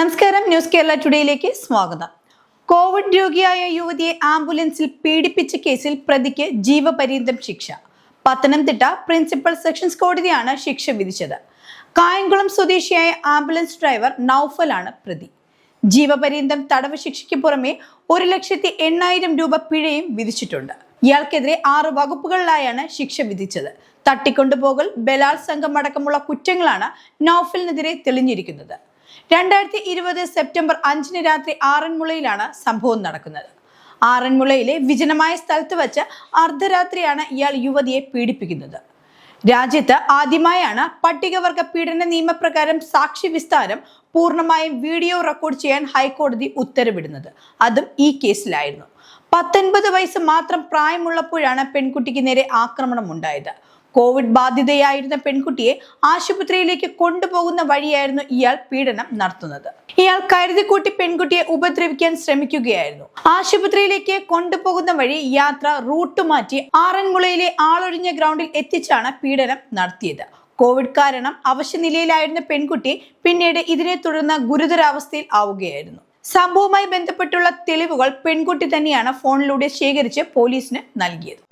നമസ്കാരം. ന്യൂസ് കേരള ടുഡേയിലേക്ക് സ്വാഗതം. കോവിഡ് രോഗിയായ യുവതിയെ ആംബുലൻസിൽ പീഡിപ്പിച്ച കേസിൽ പ്രതിക്ക് ജീവപര്യന്തം ശിക്ഷ. പത്തനംതിട്ട പ്രിൻസിപ്പൽ സെഷൻസ് കോടതിയാണ് ശിക്ഷ വിധിച്ചത്. കായംകുളം സ്വദേശിയായ ആംബുലൻസ് ഡ്രൈവർ നൌഫലാണ് പ്രതി. ജീവപര്യന്തം തടവ് ശിക്ഷയ്ക്ക് പുറമെ ഒരു ലക്ഷത്തി എണ്ണായിരം രൂപ പിഴയും വിധിച്ചിട്ടുണ്ട്. ഇയാൾക്കെതിരെ ആറ് വകുപ്പുകളിലായാണ് ശിക്ഷ വിധിച്ചത്. തട്ടിക്കൊണ്ടുപോകൽ ബലാത്സംഗം അടക്കമുള്ള കുറ്റങ്ങളാണ് നൌഫലിനെതിരെ തെളിഞ്ഞിരിക്കുന്നത്. രണ്ടായിരത്തി ഇരുപത് സെപ്റ്റംബർ അഞ്ചിന് രാത്രി ആറന്മുളയിലാണ് സംഭവം നടക്കുന്നത്. ആറന്മുളയിലെ വിജനമായ സ്ഥലത്ത് വച്ച് അർദ്ധരാത്രിയാണ് ഇയാൾ യുവതിയെ പീഡിപ്പിക്കുന്നത്. രാജ്യത്ത് ആദ്യമായാണ് പട്ടികവർഗ പീഡന നിയമപ്രകാരം സാക്ഷി വിസ്താരം പൂർണമായും വീഡിയോ റെക്കോർഡ് ചെയ്യാൻ ഹൈക്കോടതി ഉത്തരവിടുന്നത്. അതും ഈ കേസിലായിരുന്നു. പത്തൊൻപത് വയസ്സ് മാത്രം പ്രായമുള്ളപ്പോഴാണ് പെൺകുട്ടിക്ക് നേരെ ആക്രമണം ഉണ്ടായത്. കോവിഡ് ബാധിതയായിരുന്ന പെൺകുട്ടിയെ ആശുപത്രിയിലേക്ക് കൊണ്ടുപോകുന്ന വഴിയായിരുന്നു ഇയാൾ പീഡനം നടത്തുന്നത്. ഇയാൾ കരുതിക്കൂട്ടി പെൺകുട്ടിയെ ഉപദ്രവിക്കാൻ ശ്രമിക്കുകയായിരുന്നു. ആശുപത്രിയിലേക്ക് കൊണ്ടുപോകുന്ന വഴി യാത്ര റൂട്ട് മാറ്റി ആറന്മുളയിലെ ആളൊഴിഞ്ഞ ഗ്രൗണ്ടിൽ എത്തിച്ചാണ് പീഡനം നടത്തിയത്. കോവിഡ് കാരണം അവശനിലയിലായിരുന്ന പെൺകുട്ടി പിന്നീട് ഇതിനെ തുടർന്ന് ഗുരുതരാവസ്ഥയിൽ ആവുകയായിരുന്നു. സംഭവവുമായി ബന്ധപ്പെട്ടുള്ള തെളിവുകൾ പെൺകുട്ടി തന്നെയാണ് ഫോണിലൂടെ ശേഖരിച്ച് പോലീസിന് നൽകിയത്.